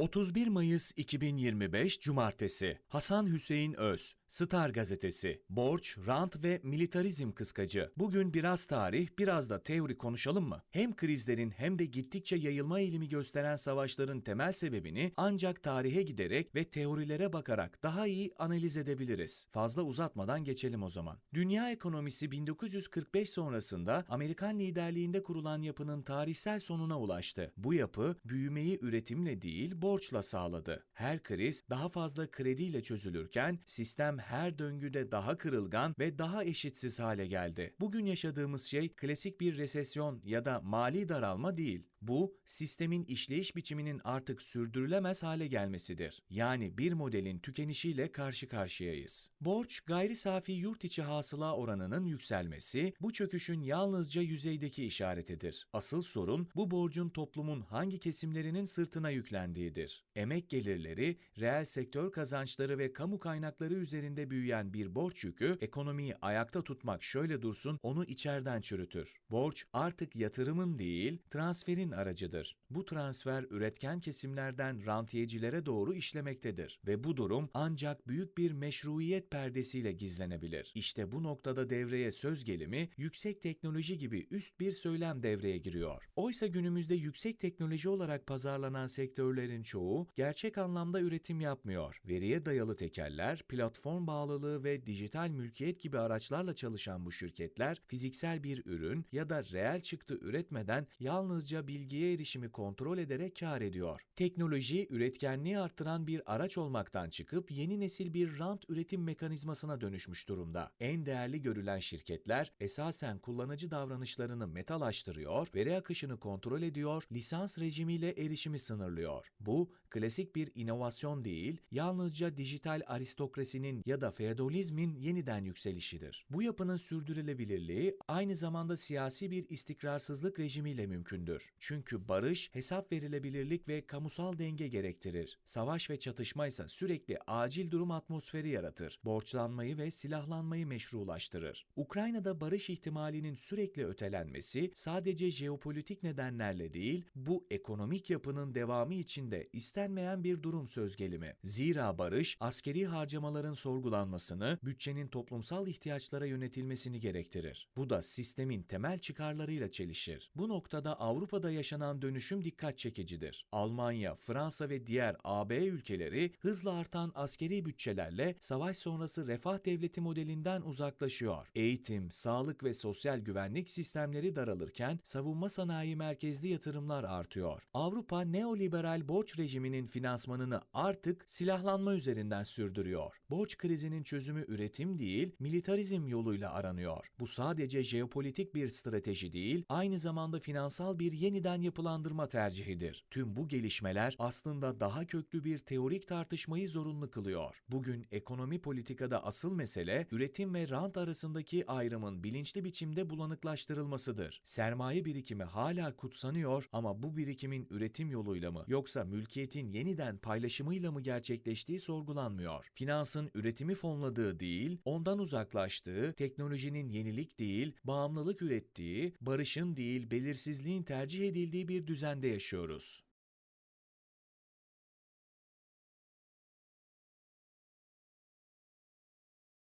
31 Mayıs 2025 Cumartesi Hasan Hüseyin Öz Star Gazetesi Borç, rant ve militarizm kıskacı. Bugün biraz tarih, biraz da teori konuşalım mı? Hem krizlerin hem de gittikçe yayılma eğilimi gösteren savaşların temel sebebini ancak tarihe giderek ve teorilere bakarak daha iyi analiz edebiliriz. Fazla uzatmadan geçelim o zaman. Dünya ekonomisi 1945 sonrasında Amerikan liderliğinde kurulan yapının tarihsel sonuna ulaştı. Bu yapı büyümeyi üretimle değil borçla sağladı. Her kriz daha fazla krediyle çözülürken sistem her döngüde daha kırılgan ve daha eşitsiz hale geldi. Bugün yaşadığımız şey klasik bir resesyon ya da mali daralma değil. Bu, sistemin işleyiş biçiminin artık sürdürülemez hale gelmesidir. Yani bir modelin tükenişiyle karşı karşıyayız. Borç, gayri safi yurt içi hasıla oranının yükselmesi, bu çöküşün yalnızca yüzeydeki işaretidir. Asıl sorun, bu borcun toplumun hangi kesimlerinin sırtına yüklendiğidir. Emek gelirleri, reel sektör kazançları ve kamu kaynakları üzerinde büyüyen bir borç yükü, ekonomiyi ayakta tutmak şöyle dursun, onu içeriden çürütür. Borç, artık yatırımın değil, transferin aracıdır. Bu transfer üretken kesimlerden rantiyecilere doğru işlemektedir ve bu durum ancak büyük bir meşruiyet perdesiyle gizlenebilir. İşte bu noktada devreye söz gelimi, yüksek teknoloji gibi üst bir söylem devreye giriyor. Oysa günümüzde yüksek teknoloji olarak pazarlanan sektörlerin çoğu gerçek anlamda üretim yapmıyor. Veriye dayalı tekeller, platform bağlılığı ve dijital mülkiyet gibi araçlarla çalışan bu şirketler fiziksel bir ürün ya da reel çıktı üretmeden yalnızca bilgiye erişimi kontrol ederek kar ediyor. Teknoloji, üretkenliği arttıran bir araç olmaktan çıkıp yeni nesil bir rant üretim mekanizmasına dönüşmüş durumda. En değerli görülen şirketler esasen kullanıcı davranışlarını metalaştırıyor, veri akışını kontrol ediyor, lisans rejimiyle erişimi sınırlıyor. Bu, klasik bir inovasyon değil, yalnızca dijital aristokrasinin ya da feodalizmin yeniden yükselişidir. Bu yapının sürdürülebilirliği aynı zamanda siyasi bir istikrarsızlık rejimiyle mümkündür. Çünkü barış, hesap verilebilirlik ve kamusal denge gerektirir. Savaş ve çatışma ise sürekli acil durum atmosferi yaratır. Borçlanmayı ve silahlanmayı meşrulaştırır. Ukrayna'da barış ihtimalinin sürekli ötelenmesi sadece jeopolitik nedenlerle değil, bu ekonomik yapının devamı içinde istenmeyen bir durum söz gelimi. Zira barış, askeri harcamaların sorgulanmasını, bütçenin toplumsal ihtiyaçlara yönetilmesini gerektirir. Bu da sistemin temel çıkarlarıyla çelişir. Bu noktada Avrupa'da yaşanan dönüşüm dikkat çekicidir. Almanya, Fransa ve diğer AB ülkeleri hızla artan askeri bütçelerle savaş sonrası refah devleti modelinden uzaklaşıyor. Eğitim, sağlık ve sosyal güvenlik sistemleri daralırken savunma sanayi merkezli yatırımlar artıyor. Avrupa neoliberal borç rejiminin finansmanını artık silahlanma üzerinden sürdürüyor. Borç krizinin çözümü üretim değil, militarizm yoluyla aranıyor. Bu sadece jeopolitik bir strateji değil, aynı zamanda finansal bir yeniden yapılandırma tercihidir. Tüm bu gelişmeler aslında daha köklü bir teorik tartışmayı zorunlu kılıyor. Bugün ekonomi politikada asıl mesele üretim ve rant arasındaki ayrımın bilinçli biçimde bulanıklaştırılmasıdır. Sermaye birikimi hala kutsanıyor ama bu birikimin üretim yoluyla mı yoksa mülkiyetin yeniden paylaşımıyla mı gerçekleştiği sorgulanmıyor. Finansın üretimi fonladığı değil, ondan uzaklaştığı, teknolojinin yenilik değil, bağımlılık ürettiği, barışın değil, belirsizliğin tercih edildiği bir düzende yaşıyoruz.